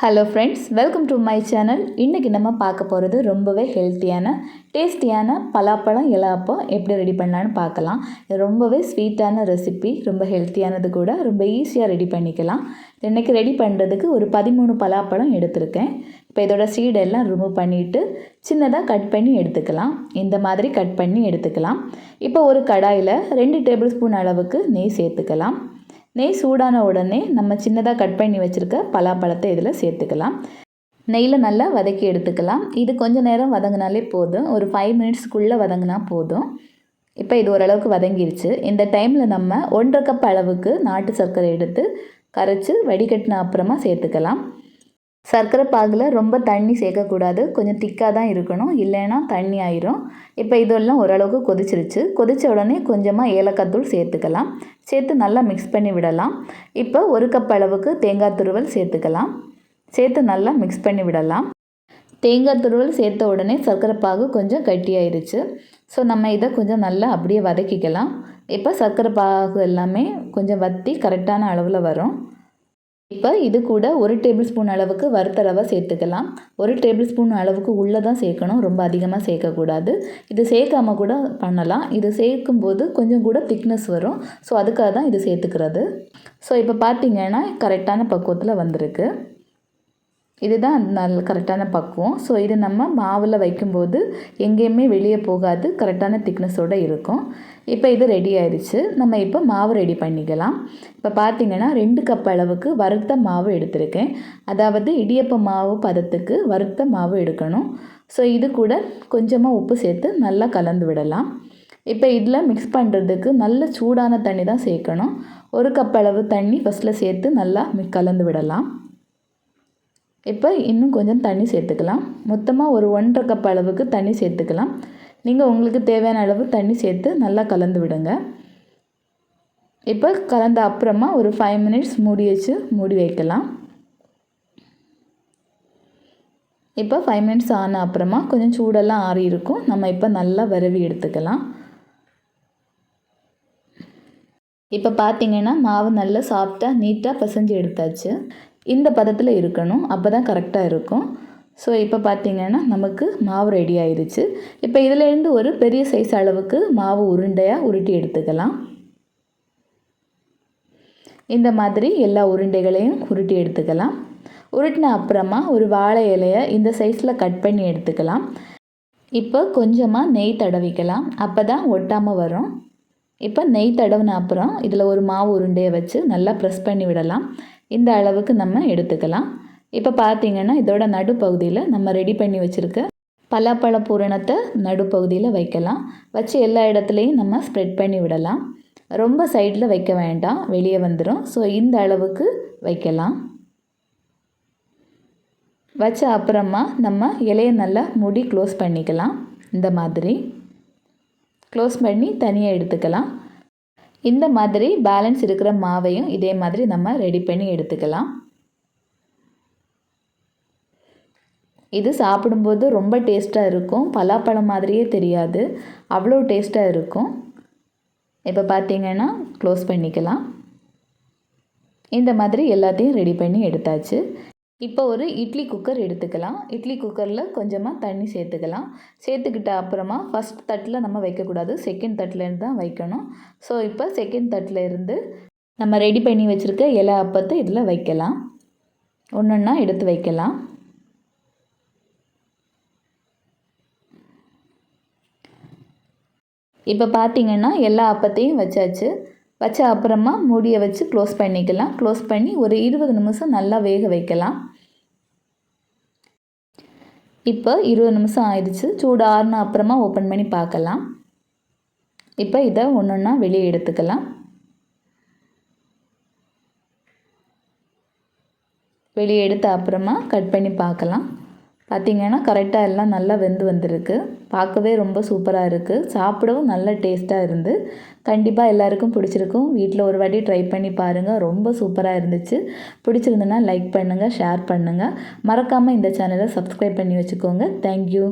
Hello friends welcome to my channel இன்றைக்கி நம்ம பார்க்க போகிறது ரொம்பவே ஹெல்த்தியான டேஸ்டியான பலாப்பழம் இலாப்பம் எப்படி ரெடி பண்ணலான்னு பார்க்கலாம். ரொம்பவே ஸ்வீட்டான ரெசிபி ரொம்ப ஹெல்த்தியானது கூட ரொம்ப ஈஸியாக ரெடி பண்ணிக்கலாம். இன்றைக்கி ரெடி பண்ணுறதுக்கு ஒரு பதிமூணு பலாப்பழம் எடுத்திருக்கேன். இப்போ இதோட சீடெல்லாம் ரிமூவ் பண்ணிவிட்டு சின்னதாக கட் பண்ணி எடுத்துக்கலாம். இந்த மாதிரி கட் பண்ணி எடுத்துக்கலாம். இப்போ ஒரு கடாயில் ரெண்டு டேபிள் ஸ்பூன் அளவுக்கு நெய் சேர்த்துக்கலாம். நெய் சூடான உடனே நம்ம சின்னதாக கட் பண்ணி வச்சுருக்க பலாப்பழத்தை இதில் சேர்த்துக்கலாம். நெய்யில் நல்லா வதக்கி எடுத்துக்கலாம். இது கொஞ்சம் நேரம் வதங்கினாலே போதும். ஒரு ஃபைவ் மினிட்ஸ்க்குள்ளே வதங்கினா போதும். இப்போ இது ஓரளவுக்கு வதங்கிருச்சு. இந்த டைமில் நம்ம ஒன்றரை கப் அளவுக்கு நாட்டு சர்க்கரை எடுத்து கரைச்சி வடிகட்டின அப்புறமா சேர்த்துக்கலாம். சர்க்கரை பாகில் ரொம்ப தண்ணி சேர்க்கக்கூடாது. கொஞ்சம் திக்காக தான் இருக்கணும். இல்லைன்னா தண்ணி ஆயிரும். இப்போ இதெல்லாம் ஓரளவுக்கு கொதிச்சிருச்சு. கொதித்த உடனே கொஞ்சமாக ஏலக்காய் சேர்த்துக்கலாம். சேர்த்து நல்லா மிக்ஸ் பண்ணி விடலாம். இப்போ ஒரு கப் அளவுக்கு தேங்காய் துருவல் சேர்த்துக்கலாம். சேர்த்து நல்லா மிக்ஸ் பண்ணி விடலாம். தேங்காய் துருவல் சேர்த்த உடனே சர்க்கரை பாகு கொஞ்சம் கட்டியாயிருச்சு. ஸோ நம்ம இதை கொஞ்சம் நல்லா அப்படியே வதக்கிக்கலாம். இப்போ சர்க்கரை பாகு எல்லாமே கொஞ்சம் வற்றி கரெக்டான அளவில் வரும். இப்போ இது கூட ஒரு டேபிள் ஸ்பூன் அளவுக்கு வறுத்த ரவை சேர்த்துக்கலாம். ஒரு டேபிள் ஸ்பூன் அளவுக்கு உள்ளே தான் சேர்க்கணும். ரொம்ப அதிகமாக சேர்க்கக்கூடாது. இது சேர்க்காமல் கூட பண்ணலாம். இது சேர்க்கும்போது கொஞ்சம் கூட திக்னஸ் வரும். ஸோ அதுக்காக தான் இது சேர்த்துக்கிறது. ஸோ இப்போ பார்த்திங்கன்னா கரெக்டான பக்குவத்தில் வந்திருக்கு. இதுதான் நல் கரெக்டான பக்குவம். ஸோ இது நம்ம மாவில் வைக்கும்போது எங்கேயுமே வெளியே போகாது. கரெக்டான திக்னஸோடு இருக்கும். இப்போ இது ரெடி ஆயிடுச்சு நம்ம இப்போ மாவு ரெடி பண்ணிக்கலாம். இப்போ பார்த்திங்கன்னா ரெண்டு கப் அளவுக்கு வறுத்த மாவு எடுத்திருக்கேன். அதாவது இடியப்ப மாவு பதத்துக்கு வறுத்த மாவு எடுக்கணும். ஸோ இது கூட கொஞ்சமாக உப்பு சேர்த்து நல்லா கலந்து விடலாம். இப்போ இதில் மிக்ஸ் பண்ணுறதுக்கு நல்ல சூடான தண்ணி தான் சேர்க்கணும். ஒரு கப் அளவு தண்ணி ஃபஸ்ட்டில் சேர்த்து நல்லா கலந்து விடலாம். இப்போ இன்னும் கொஞ்சம் தண்ணி சேர்த்துக்கலாம். மொத்தமாக ஒரு ஒன்றரை கப் அளவுக்கு தண்ணி சேர்த்துக்கலாம். நீங்கள் உங்களுக்கு தேவையான அளவு தண்ணி சேர்த்து நல்லா கலந்து விடுங்க. இப்போ கலந்த அப்புறமா ஒரு ஃபைவ் மினிட்ஸ் மூடி வச்சு மூடி வைக்கலாம். இப்போ ஃபைவ் மினிட்ஸ் ஆன அப்புறமா கொஞ்சம் சூடெல்லாம் ஆறி இருக்கும். நம்ம இப்போ நல்லா விரவி எடுத்துக்கலாம். இப்போ பார்த்தீங்கன்னா மாவு நல்லா சாஃப்டாக நீட்டாக பசஞ்சு எடுத்தாச்சு. இந்த பதத்தில் இருக்கணும். அப்போ தான் கரெக்டாக இருக்கும். ஸோ இப்போ பார்த்திங்கன்னா நமக்கு மாவு ரெடி ஆயிடுச்சு இப்போ இதிலேருந்து ஒரு பெரிய சைஸ் அளவுக்கு மாவு உருண்டையாக உருட்டி எடுத்துக்கலாம். இந்த மாதிரி எல்லா உருண்டைகளையும் உருட்டி எடுத்துக்கலாம். உருட்டின அப்புறமா ஒரு வாழை இலையை இந்த சைஸில் கட் பண்ணி எடுத்துக்கலாம். இப்போ கொஞ்சமாக நெய் தடவிக்கலாம். அப்போ தான் ஒட்டாமல் வரும். இப்போ நெய் தடவின அப்புறம் இதில் ஒரு மாவு உருண்டையை வச்சு நல்லா ப்ரெஸ் பண்ணி விடலாம். இந்த அளவுக்கு நம்ம எடுத்துக்கலாம். இப்போ பார்த்திங்கன்னா இதோட நடுப்பகுதியில் நம்ம ரெடி பண்ணி வச்சுருக்க பலாப்பழ பூரணத்தை நடுப்பகுதியில் வைக்கலாம். வச்சு எல்லா இடத்துலையும் நம்ம ஸ்ப்ரெட் பண்ணி விடலாம். ரொம்ப சைடில் வைக்க வேண்டாம். வெளியே வந்துடும் ஸோ இந்த அளவுக்கு வைக்கலாம். வச்ச அப்புறமா நம்ம இலையை நல்லா முடி க்ளோஸ் பண்ணிக்கலாம். இந்த மாதிரி. க்ளோஸ் பண்ணி தனியாக எடுத்துக்கலாம். இந்த மாதிரி பேலன்ஸ் இருக்கிற மாவையும் இதே மாதிரி நம்ம ரெடி பண்ணி எடுத்துக்கலாம். இது சாப்பிடும்போது ரொம்ப டேஸ்ட்டாக இருக்கும். பலாப்பழம் மாதிரியே தெரியாது. அவ்வளோ டேஸ்ட்டாக இருக்கும். இப்போ பார்த்திங்கன்னா க்ளோஸ் பண்ணிக்கலாம். இந்த மாதிரி எல்லாத்தையும் ரெடி பண்ணி எடுத்தாச்சு. இப்போ ஒரு இட்லி குக்கர் எடுத்துக்கலாம். இட்லி குக்கரில் கொஞ்சமாக தண்ணி சேர்த்துக்கலாம். சேர்த்துக்கிட்ட அப்புறமா ஃபஸ்ட் தட்டில் நம்ம வைக்கக்கூடாது. செகண்ட் தட்டிலேருந்து தான் வைக்கணும். ஸோ இப்போ செகண்ட் தட்டில் இருந்து நம்ம ரெடி பண்ணி வச்சுருக்க இலை அப்பத்தை இதில் வைக்கலாம். ஒன்று ஒன்றா எடுத்து வைக்கலாம். இப்போ பார்த்திங்கன்னா எல்லா அப்பத்தையும் வச்சாச்சு. வச்ச அப்புறமா மூடியை வச்சு க்ளோஸ் பண்ணிக்கலாம். க்ளோஸ் பண்ணி ஒரு இருபது நிமிஷம் நல்லா வேக வைக்கலாம். இப்போ இருபது நிமிஷம் ஆயிடுச்சு. சூடு ஆறுன அப்புறமா ஓப்பன் பண்ணி பார்க்கலாம். இப்போ இதை ஒன்று ஒன்றா வெளியே எடுத்துக்கலாம். வெளியே எடுத்த அப்புறமா கட் பண்ணி பார்க்கலாம். பார்த்திங்கன்னா கரெக்டாக எல்லாம் நல்லா வெந்து வந்திருக்கு. பார்க்கவே ரொம்ப சூப்பராக இருக்குது சாப்பிடவும் நல்ல டேஸ்ட்டாக இருந்து. கண்டிப்பாக எல்லாருக்கும் பிடிச்சிருக்கும். வீட்டில் ஒரு வாட்டி ட்ரை பண்ணி பாருங்கள் ரொம்ப சூப்பராக இருந்துச்சு. பிடிச்சிருந்துன்னா லைக் பண்ணுங்கள் ஷேர் பண்ணுங்கள் மறக்காமல் இந்த சேனலை சப்ஸ்கிரைப் பண்ணி வச்சுக்கோங்க. தேங்க்யூ.